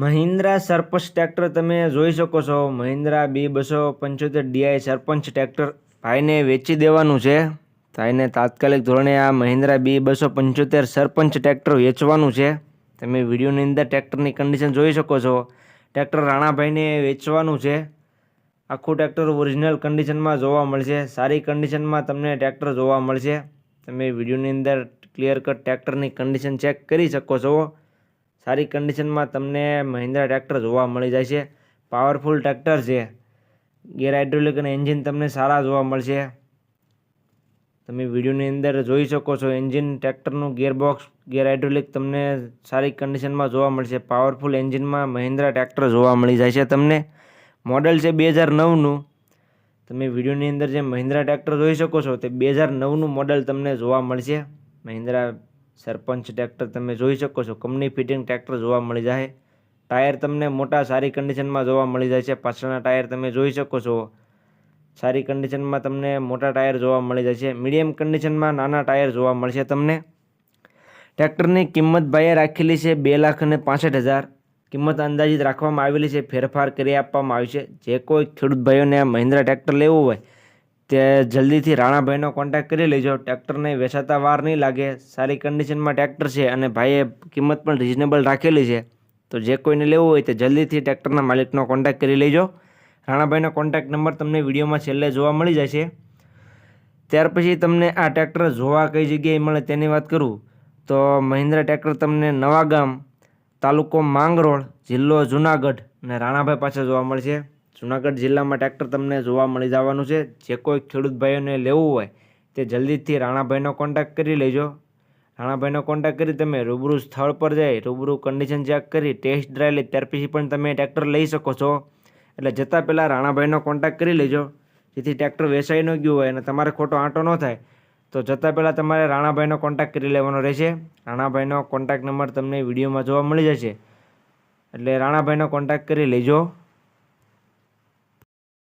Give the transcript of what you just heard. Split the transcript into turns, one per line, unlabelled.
મહિન્દ્રા સરપંચ tractor તમે જોઈ શકો છો. મહિન્દ્રા બી બસો પંચોતેર ડીઆઈ સરપંચ ટ્રેક્ટર ભાઈને વેચી દેવાનું છે. ભાઈને તાત્કાલિક ધોરણે આ મહિન્દ્રા બી બસો પંચોતેર સરપંચ ટ્રેક્ટર વેચવાનું છે. તમે વિડીયોની અંદર ટ્રેક્ટરની કન્ડિશન જોઈ શકો છો. ટ્રેક્ટર રાણાભાઈને વેચવાનું છે. આખું ટ્રેક્ટર ઓરિજિનલ કન્ડિશનમાં જોવા મળશે. સારી કન્ડિશનમાં તમને ટ્રેક્ટર જોવા મળશે. તમે વિડીયોની અંદર ક્લિયર કટ ટ્રેક્ટરની કન્ડિશન ચેક કરી શકો છો. સારી કન્ડિશનમાં તમને મહિન્દ્રા ટ્રેક્ટર જોવા મળી જાય છે. પાવરફુલ ટ્રેક્ટર છે. ગેર હાઇડ્રોલિક અને એન્જિન તમને સારા જોવા મળશે. તમે વિડીયોની અંદર જોઈ શકો છો એન્જિન ટ્રેક્ટરનું ગિયરબોક્સ ગેર હાઇડ્રોલિક તમને સારી કન્ડિશનમાં જોવા મળશે. પાવરફુલ એન્જિનમાં મહિન્દ્રા ટ્રેક્ટર જોવા મળી જાય છે તમને. મોડલ છે બે હજાર નવનું તમે વિડીયોની અંદર જે મહિન્દ્રા ટ્રેક્ટર જોઈ શકો છો તે બે હજાર નવનું મોડલ તમને જોવા મળશે. મહિન્દ્રા સરપંચ ટ્રેક્ટર તમે જોઈ શકો છો. કંપની ફિટિંગ ટ્રેક્ટર જોવા મળી જાય. ટાયર તમને મોટા સારી કન્ડિશનમાં જોવા મળી જાય છે. પાછળના ટાયર તમે જોઈ શકો છો. સારી કન્ડિશનમાં તમને મોટા ટાયર જોવા મળી જાય છે. મીડિયમ કન્ડિશનમાં નાના ટાયર જોવા મળશે તમને. ટ્રેક્ટરની કિંમત ભાઈએ રાખેલી છે બે લાખ અને પાસઠ હજાર. કિંમત અંદાજિત રાખવામાં આવેલી છે. ફેરફાર કરી આપવામાં આવી છે. જે કોઈ ખેડૂત ભાઈઓને મહિન્દ્રા ટ્રેક્ટર લેવું હોય તે જલ્દીથી રાણાભાઈનો કોન્ટેક્ટ કરી લેજો. ટ્રેક્ટરને વેચાતા વાર નહીં લાગે. સારી કન્ડિશનમાં ટ્રેક્ટર છે અને ભાઈએ કિંમત પણ રિઝનેબલ રાખેલી છે. તો જે કોઈને લેવું હોય તે જલ્દીથી ટ્રેક્ટરના માલિકનો કોન્ટેક્ટ કરી લેજો. રાણાભાઈનો કોન્ટેક્ટ નંબર તમને વિડીયોમાં છેલ્લે જોવા મળી જશે. ત્યાર પછી તમને આ ટ્રેક્ટર જોવા કઈ જગ્યાએ મળે તેની વાત કરું. તો મહિન્દ્રા ટ્રેક્ટર તમને નવાગામ તાલુકો માંગરોળ, જિલ્લો જુનાગઢ અને રાણાભાઈ પાસે જોવા મળશે. જુનાગઢ જિલ્લામાં ટ્રેક્ટર તમને જોવા મળી જવાનું છે. જે કોઈ ખેડૂત ભાઈઓને લેવું હોય તે જલ્દીથી રાણાભાઈનો કોન્ટેક્ટ કરી લેજો. રાણાભાઈનો કોન્ટેક્ટ કરી તમે રૂબરૂ સ્થળ પર જઈ રૂબરૂ કન્ડિશન ચેક કરી ટેસ્ટ ડ્રાઈવ લઈ ત્યાર પછી પણ તમે ટ્રેક્ટર લઈ શકો છો. એટલે જતાં પહેલાં રાણાભાઈનો કોન્ટેક્ટ કરી લેજો. જેથી ટ્રેક્ટર વેચાઈ ન ગયું હોય અને તમારે ખોટો આંટો ન થાય, તો જતાં પહેલાં તમારે રાણાભાઈનો કોન્ટેક્ટ કરી લેવાનો રહેશે. રાણાભાઈનો કોન્ટેક્ટ નંબર તમને વિડીયોમાં જોવા મળી જશે. એટલે રાણાભાઈનો કોન્ટેક્ટ કરી લેજો.